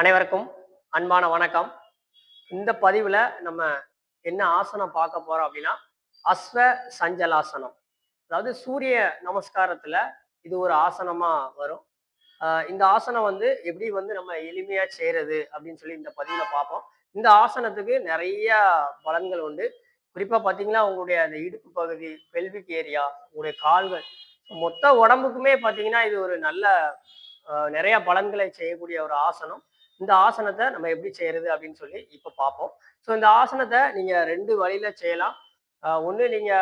அனைவருக்கும் அன்பான வணக்கம். இந்த பதிவில் நம்ம என்ன ஆசனம் பார்க்க போறோம் அப்படின்னா அஸ்வ சஞ்சலாசனம். அதாவது சூரிய நமஸ்காரத்துல இது ஒரு ஆசனமா வரும். இந்த ஆசனம் வந்து எப்படி வந்து நம்ம எளிமையா செய்யறது அப்படின்னு சொல்லி இந்த பதிவில் பார்ப்போம். இந்த ஆசனத்துக்கு நிறைய பலன்கள் உண்டு. குறிப்பாக பார்த்தீங்கன்னா உங்களுடைய அந்த இடுப்பு பகுதி பெல்விக் ஏரியா உங்களுடைய கால்கள். மொத்த உடம்புக்குமே பார்த்தீங்கன்னா இது ஒரு நல்ல நிறைய பலன்களை செய்யக்கூடிய ஒரு ஆசனம். இந்த ஆசனத்தை நம்ம எப்படி செய்யறது அப்படின்னு சொல்லி இப்போ பார்ப்போம். ஸோ இந்த ஆசனத்தை நீங்க ரெண்டு வழியில செய்யலாம். ஒன்று நீங்க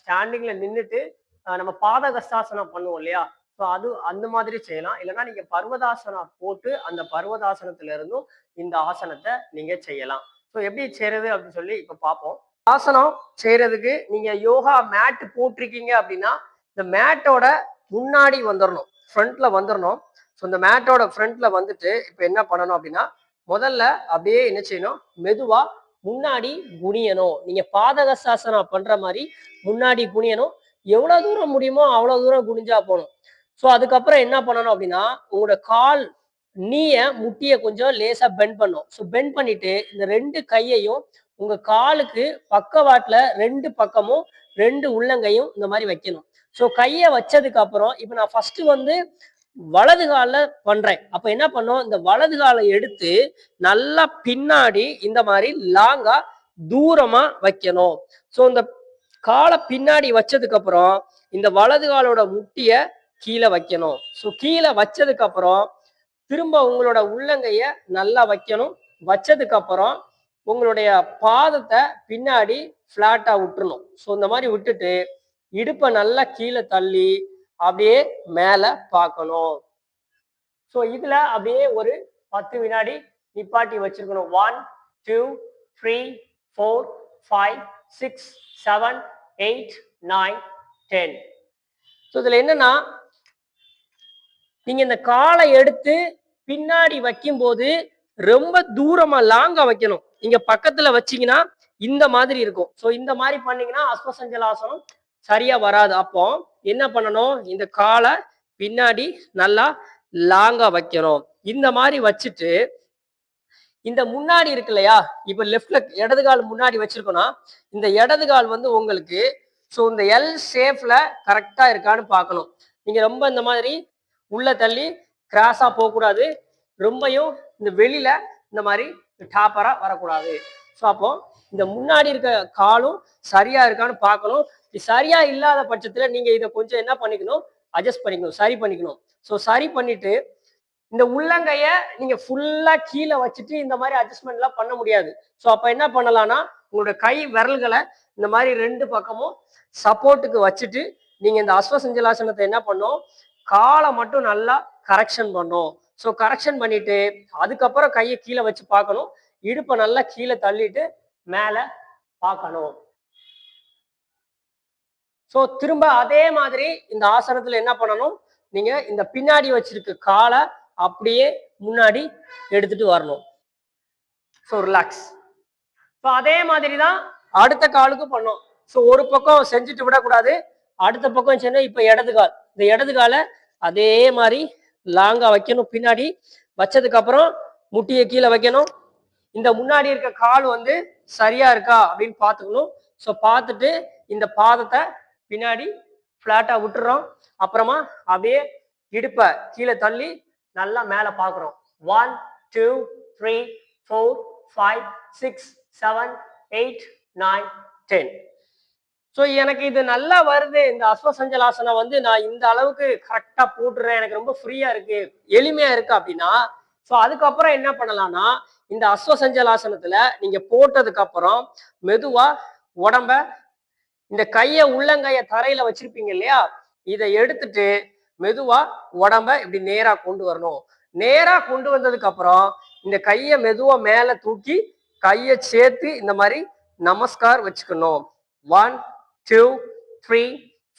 ஸ்டாண்டிங்ல நின்றுட்டு நம்ம பாதகஸ்தாசனம் பண்ணுவோம் இல்லையா? ஸோ அது அந்த மாதிரி செய்யலாம். இல்லைன்னா நீங்க பர்வதாசனம் போட்டு அந்த பர்வதாசனத்துல இருந்தும் இந்த ஆசனத்தை நீங்க செய்யலாம். ஸோ எப்படி செய்யறது அப்படின்னு சொல்லி இப்போ பார்ப்போம். ஆசனம் செய்யறதுக்கு நீங்க யோகா மேட் போட்டிருக்கீங்க அப்படின்னா இந்த மேட்டோட முன்னாடி வந்துடணும் ஃப்ரண்ட்ல வந்துடணும் ஸோ இந்த மேட்டோட ஃப்ரண்ட்ல வந்துட்டு இப்போ என்ன பண்ணணும் அப்படின்னா முதல்ல அப்படியே என்ன செய்யணும்? மெதுவா முன்னாடி குனியணும். நீங்க பாதகசாசனம் பண்ற மாதிரி முன்னாடி குனியணும். எவ்வளவு தூரம் முடியுமோ அவ்வளவு தூரம் குனிஞ்சா போகணும் ஸோ அதுக்கப்புறம் என்ன பண்ணணும் அப்படின்னா உங்களோட கால் நீய முட்டிய கொஞ்சம் லேசா பெண்ட் பண்ணும் ஸோ பெண்ட் பண்ணிட்டு இந்த ரெண்டு கையையும் உங்க காலுக்கு பக்கவாட்டுல ரெண்டு பக்கமும் ரெண்டு உள்ளங்கையும் இந்த மாதிரி வைக்கணும். ஸோ கையை வச்சதுக்கு அப்புறம் இப்போ நான் ஃபர்ஸ்ட் வந்து வலது காலில் பண்றேன். அப்ப என்ன பண்ணோம்? இந்த வலது காலை எடுத்து நல்லா பின்னாடி இந்த மாதிரி லாங்கா தூரமா வைக்கணும். ஸோ இந்த காலை பின்னாடி வச்சதுக்கு அப்புறம் இந்த வலது காலோட முட்டிய கீழே வைக்கணும். ஸோ கீழே வச்சதுக்கு அப்புறம் திரும்ப உங்களோட உள்ளங்கைய நல்லா வைக்கணும். வச்சதுக்கு அப்புறம் உங்களுடைய பாதத்தை பின்னாடி ஃப்ளாட்டா விட்டுறணும். ஸோ இந்த மாதிரி விட்டுட்டு இடுப்பை நல்லா கீழே தள்ளி அப்படியே மேல பார்க்கணும். ஸோ இதுல அப்படியே ஒரு பத்து வினாடி நிப்பாட்டி வச்சிருக்கணும். One two three four five six seven eight nine ten so இதுல என்னன்னா நீங்க இந்த காலை எடுத்து பின்னாடி வைக்கும்போது ரொம்ப தூரமா லாங்கா வைக்கணும். நீங்க பக்கத்துல வச்சீங்கன்னா இந்த மாதிரி இருக்கும். ஸோ இந்த மாதிரி பண்ணீங்கன்னா அஸ்வசஞ்சலாசனம் சரியா வராது. அப்போ என்ன பண்ணணும்? இந்த காலை பின்னாடி நல்லா லாங்கா வைக்கணும். இந்த மாதிரி வச்சுட்டு இந்த முன்னாடி இருக்கு இல்லையா? இப்ப லெஃப்ட்ல இடது கால் முன்னாடி வச்சிருக்கோம்னா இந்த இடது கால் வந்து உங்களுக்கு ஸோ இந்த எல் ஷேப்ல கரெக்டா இருக்கான்னு பார்க்கணும். நீங்க ரொம்ப இந்த மாதிரி உள்ள தள்ளி கிராஸா போகக்கூடாது. ரொம்பையும் இந்த வெளியில இந்த மாதிரி டாப்பரா வரக்கூடாது. ஸோ அப்போ இந்த முன்னாடி இருக்க காலும் சரியா இருக்கான்னு பார்க்கணும். இது சரியா இல்லாத பட்சத்துல நீங்க இதை கொஞ்சம் என்ன பண்ணிக்கணும்? அட்ஜஸ்ட் பண்ணிக்கணும். சரி பண்ணிக்கணும். ஸோ சரி பண்ணிட்டு இந்த உள்ளங்கைய நீங்க ஃபுல்லா கீழே வச்சுட்டு இந்த மாதிரி அட்ஜஸ்ட்மெண்ட்லாம் பண்ண முடியாது. ஸோ அப்ப என்ன பண்ணலாம்னா உங்களோட கை விரல்களை இந்த மாதிரி ரெண்டு பக்கமும் சப்போர்ட்டுக்கு வச்சுட்டு நீங்க இந்த அஸ்வசஞ்சலாசனத்தை என்ன பண்ணும் காலை மட்டும் நல்லா கரெக்ஷன் பண்ணும் ஸோ கரெக்ஷன் பண்ணிட்டு அதுக்கப்புறம் கையை கீழே வச்சு பார்க்கணும். இடுப்பை நல்லா கீழே தள்ளிட்டு மேல பார்க்கணும். ஸோ திரும்ப அதே மாதிரி இந்த ஆசனத்துல என்ன பண்ணணும்? நீங்க இந்த பின்னாடி வச்சிருக்க காலை அப்படியே முன்னாடி எடுத்துட்டு வரணும். ஸோ ரிலாக்ஸ் ஸோ அதே மாதிரி தான் அடுத்த காலுக்கு பண்ணோம் ஸோ ஒரு பக்கம் செஞ்சுட்டு விடக்கூடாது. அடுத்த பக்கம் சொன்னா இப்போ இடது கால். இந்த இடது காலை அதே மாதிரி லாங்கா வைக்கணும். பின்னாடி வச்சதுக்கு அப்புறம் முட்டியை கீழே வைக்கணும். இந்த முன்னாடி இருக்க கால் வந்து சரியா இருக்கா அப்படின்னு பார்த்துக்கணும். ஸோ பார்த்துட்டு இந்த பாதத்தை பின்னாடி ஃப்ளாட்டாக விட்டுறோம். அப்புறமா அப்படியே இடுப்பை கீழே தள்ளி நல்லா மேலே பார்க்குறோம். One two three four five six seven eight nine ten so எனக்கு இது நல்லா வருது. இந்த அஸ்வசஞ்சலாசனம் வந்து நான் இந்த அளவுக்கு கரெக்டாக போட்டுறேன். எனக்கு ரொம்ப ஃப்ரீயாக இருக்கு. எளிமையாக இருக்கு அப்படின்னா ஸோ அதுக்கப்புறம் என்ன பண்ணலாம்னா இந்த அஸ்வசஞ்சலாசனத்தில் நீங்க போட்டதுக்கு அப்புறம் மெதுவா உடம்ப இந்த கையை உள்ளங்கைய தரையில வச்சிருப்பீங்க இல்லையா? இதை எடுத்துட்டு மெதுவா உடம்ப இப்படி நேரா கொண்டு வரணும். நேரா கொண்டு வந்ததுக்கு அப்புறம் இந்த கையை மெதுவா மேல தூக்கி கையை சேர்த்து இந்த மாதிரி நமஸ்கார் வச்சுக்கணும். One two three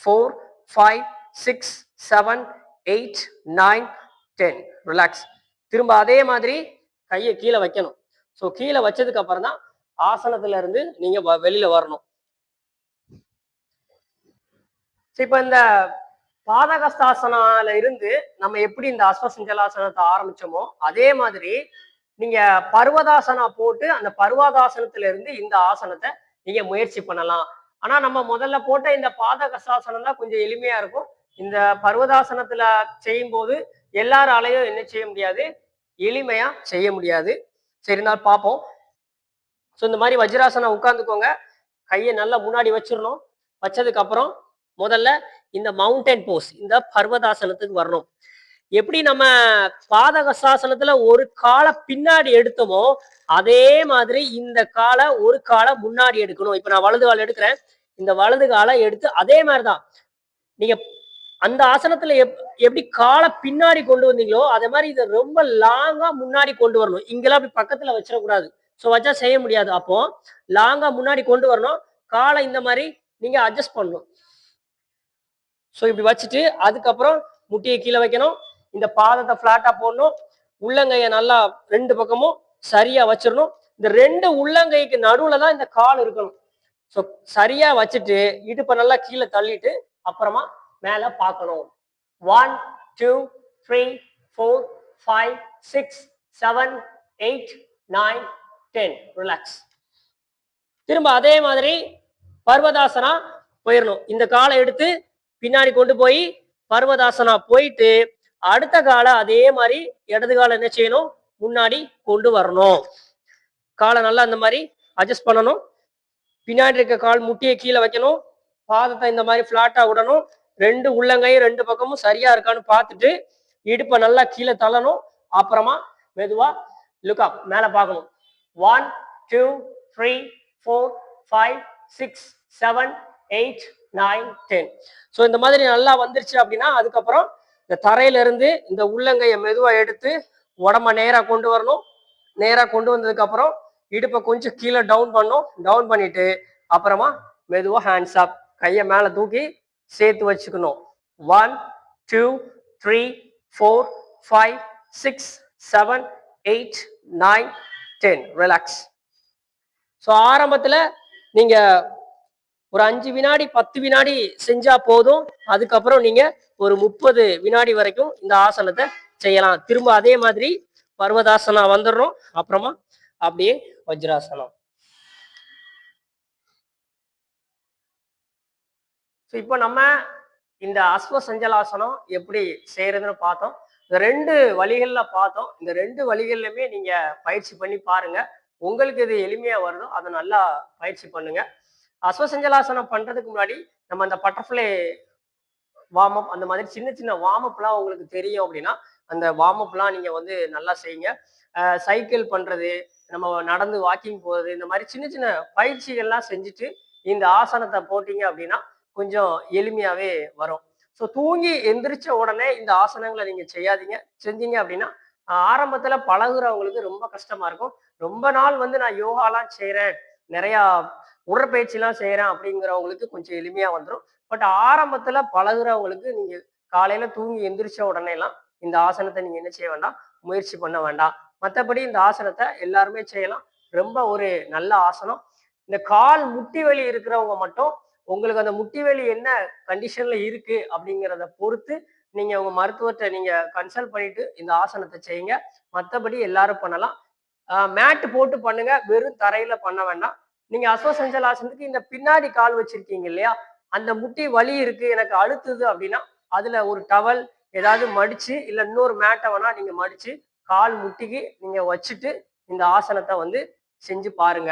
four five six seven eight nine ten relax திரும்ப அதே மாதிரி கையை கீழே வைக்கணும். ஸோ கீழே வச்சதுக்கு அப்புறம் தான் ஆசனத்துல இருந்து நீங்க வ- வெளியில வரணும். இப்போ இப்ப இந்த பாதகஸ்தாசனால இருந்து நம்ம எப்படி இந்த அஸ்வசஞ்சலாசனத்தை ஆரம்பிச்சோமோ அதே மாதிரி நீங்க பர்வதாசனா போட்டு அந்த பர்வதாசனத்துல இருந்து இந்த ஆசனத்தை நீங்க முயற்சி பண்ணலாம். ஆனா நம்ம முதல்ல போட்ட இந்த பாதகசாசனம் தான் கொஞ்சம் எளிமையா இருக்கும். இந்த பர்வதாசனத்துல செய்யும் போது எல்லாராலையும் என்ன செய்ய முடியாது? எளிமையா செய்ய முடியாது. சரி நாள் பார்ப்போம் ஸோ இந்த மாதிரி வஜ்ராசனம் உட்காந்துக்கோங்க கையை நல்லா முன்னாடி வச்சிடணும் வச்சதுக்கு அப்புறம் முதல்ல இந்த மவுண்டன் போஸ் இந்த பர்வதாசனத்துக்கு வரணும். எப்படி நம்ம பாதகசாசனத்துல ஒரு காலை பின்னாடி எடுத்தோமோ அதே மாதிரி இந்த காலை ஒரு காலை முன்னாடி எடுக்கணும். இப்ப நான் வலது காலை எடுக்கிறேன். இந்த வலது காலை எடுத்து அதே மாதிரிதான். நீங்க அந்த ஆசனத்துல எப் எப்படி காலை பின்னாடி கொண்டு வந்தீங்களோ அதே மாதிரி இதை ரொம்ப லாங்கா முன்னாடி கொண்டு வரணும். இங்கெல்லாம் அப்படி பக்கத்துல வச்சிடக்கூடாது. ஸோ வச்சா செய்ய முடியாது. அப்போ லாங்கா முன்னாடி கொண்டு வரணும். காலை இந்த மாதிரி நீங்க அட்ஜஸ்ட் பண்ணணும். ஸோ இப்படி வச்சுட்டு அதுக்கப்புறம் முட்டியை கீழே வைக்கணும். இந்த பாதத்தை ஃப்ளாட்டா போடணும். உள்ளங்கையை நல்லா ரெண்டு பக்கமும் சரியா வச்சிடணும். இந்த ரெண்டு உள்ளங்கைக்கு நடுவுல தான் இந்த கால் இருக்கணும். ஸோ சரியா வச்சுட்டு இடுப்பை நல்லா கீழே தள்ளிட்டு அப்புறமா மேல பார்க்கணும். One two three four five six seven eight nine ten relax திரும்ப அதே மாதிரி பர்வதாசனா போயிடணும் இந்த காலை எடுத்து பின்னாடி கொண்டு போய் பர்வதாசனா போயிட்டு அடுத்த காலை அதே மாதிரி இடது காலை என்ன செய்யணும்? முன்னாடி கொண்டு வரணும். காலை நல்லா இந்த மாதிரி அட்ஜஸ்ட் பண்ணணும். பின்னாடி இருக்க கால் முட்டியை கீழே வைக்கணும். பாதத்தை இந்த மாதிரி ஃப்ளாட்டாக விடணும். ரெண்டு உள்ளங்கையும் ரெண்டு பக்கமும் சரியா இருக்கான்னு பார்த்துட்டு இடுப்பை நல்லா கீழே தள்ளணும். அப்புறமா மெதுவா லுக் அப் மேல பார்க்கணும். One two three four five six seven eight nine ten so இந்த மாதிரி நல்லா வந்துருச்சு அப்படின்னா அதுக்கப்புறம் இந்த தரையிலிருந்து இந்த உள்ளங்கையை மெதுவாக எடுத்து உடம்ப நேராக கொண்டு வரணும். நேராக கொண்டு வந்ததுக்கு அப்புறம் இடுப்பை கொஞ்சம் கீழே டவுன் பண்ணும் டவுன் பண்ணிட்டு அப்புறமா மெதுவாக ஹேண்ட்ஸ் அப் கையை மேலே தூக்கி சேர்த்து வச்சுக்கணும். One two three four five six seven eight nine ten relax so ஆரம்பத்தில் நீங்கள் ஒரு அஞ்சு வினாடி பத்து வினாடி செஞ்சா போதும். அதுக்கப்புறம் நீங்க ஒரு முப்பது வினாடி வரைக்கும் இந்த ஆசனத்தை செய்யலாம். திரும்ப அதே மாதிரி பர்வதாசனா வந்துடுறோம். அப்புறமா அப்படியே வஜ்ராசனம். ஸோ இப்போ நம்ம இந்த அஸ்வ சஞ்சலாசனம் எப்படி செய்யறதுன்னு பார்த்தோம். இந்த ரெண்டு வழிகளில் பார்த்தோம். இந்த ரெண்டு வழிகள்லையுமே நீங்கள் பயிற்சி பண்ணி பாருங்க. உங்களுக்கு இது எளிமையாக வருதோ. அதை நல்லா பயிற்சி பண்ணுங்க. அஸ்வசஞ்சலாசனம் பண்ணுறதுக்கு முன்னாடி நம்ம அந்த பட்டர்ஃப்ளை வார்ம் அப் அந்த மாதிரி சின்ன சின்ன வார்ம் அப்லாம் உங்களுக்கு தெரியும் அப்படின்னா அந்த வார்ம் அப்லாம் வந்து நல்லா செய்யுங்க. சைக்கிள் பண்ணுறது நம்ம நடந்து வாக்கிங் போகிறது இந்த மாதிரி சின்ன சின்ன பயிற்சிகள்லாம் செஞ்சுட்டு இந்த ஆசனத்தை போட்டிங்க அப்படின்னா கொஞ்சம் எளிமையாவே வரும். ஸோ தூங்கி எந்திரிச்ச உடனே இந்த ஆசனங்களை நீங்க செய்யாதீங்க. செஞ்சீங்க அப்படின்னா ஆரம்பத்துல பழகுறவங்களுக்கு ரொம்ப கஷ்டமா இருக்கும். ரொம்ப நாள் வந்து நான் யோகாலாம் செய்றேன் நிறையா உடற்பயிற்சிலாம் செய்யறேன் அப்படிங்கிறவங்களுக்கு கொஞ்சம் எளிமையா வந்துடும் பட் ஆரம்பத்துல பழகுறவங்களுக்கு நீங்க காலையில தூங்கி எந்திரிச்ச உடனே எல்லாம் இந்த ஆசனத்தை நீங்க என்ன செய்ய வேண்டாம் முயற்சி பண்ண வேண்டாம். மற்றபடி இந்த ஆசனத்தை எல்லாருமே செய்யலாம். ரொம்ப ஒரு நல்ல ஆசனம். இந்த கால் முட்டி வலி இருக்கிறவங்க மட்டும் உங்களுக்கு அந்த முட்டி என்ன கண்டிஷன்ல இருக்கு அப்படிங்கிறத பொறுத்து நீங்க உங்க மருத்துவத்தை நீங்க கன்சல்ட் பண்ணிட்டு இந்த ஆசனத்தை செய்யுங்க. மற்றபடி எல்லாரும் பண்ணலாம். மேட்டு போட்டு பண்ணுங்க. வெறும் தரையில பண்ண வேண்டாம். நீங்க அஸ்வசஞ்சல் ஆசனத்துக்கு இந்த பின்னாடி கால் வச்சிருக்கீங்க இல்லையா? அந்த முட்டி வலி இருக்கு எனக்கு அழுத்துது அப்படின்னா அதுல ஒரு டவல் ஏதாவது மடிச்சு இல்ல இன்னொரு மேட்டை வேணா நீங்க மடிச்சு கால் முட்டிக்கு நீங்க வச்சுட்டு இந்த ஆசனத்தை வந்து செஞ்சு பாருங்க.